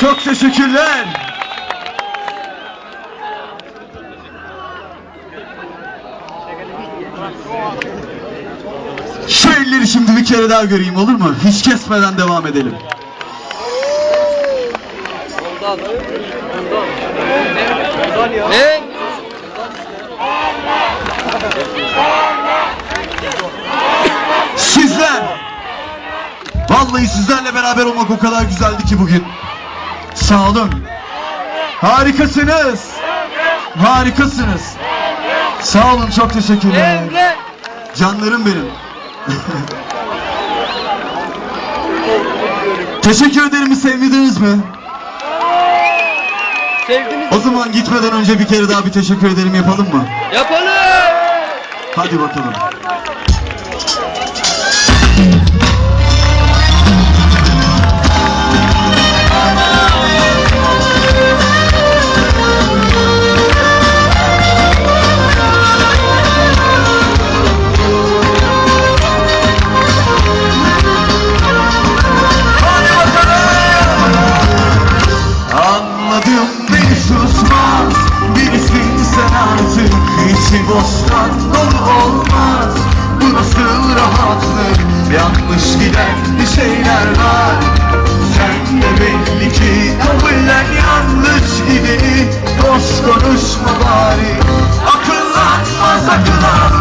Çok teşekkürler. Şu şimdi bir kere daha göreyim olur mu? Hiç kesmeden devam edelim. Ne? Sizler Vallahi sizlerle beraber olmak o kadar güzeldi ki bugün. Sağ olun. Harikasınız. Harikasınız. Sağ olun çok teşekkürler. Canlarım benim. Teşekkür ederim sevmediniz mi? Sevdiniz. O zaman gitmeden önce bir kere daha bir teşekkür ederim yapalım mı? Yapalım. Hadi bakalım. boştan dolu olmaz. Bu nasıl rahatlık? Yanlış giden bir şeyler var. Sen de belli ki kabullen yanlış gideni Boş konuşma bari. Akıllanmaz akılan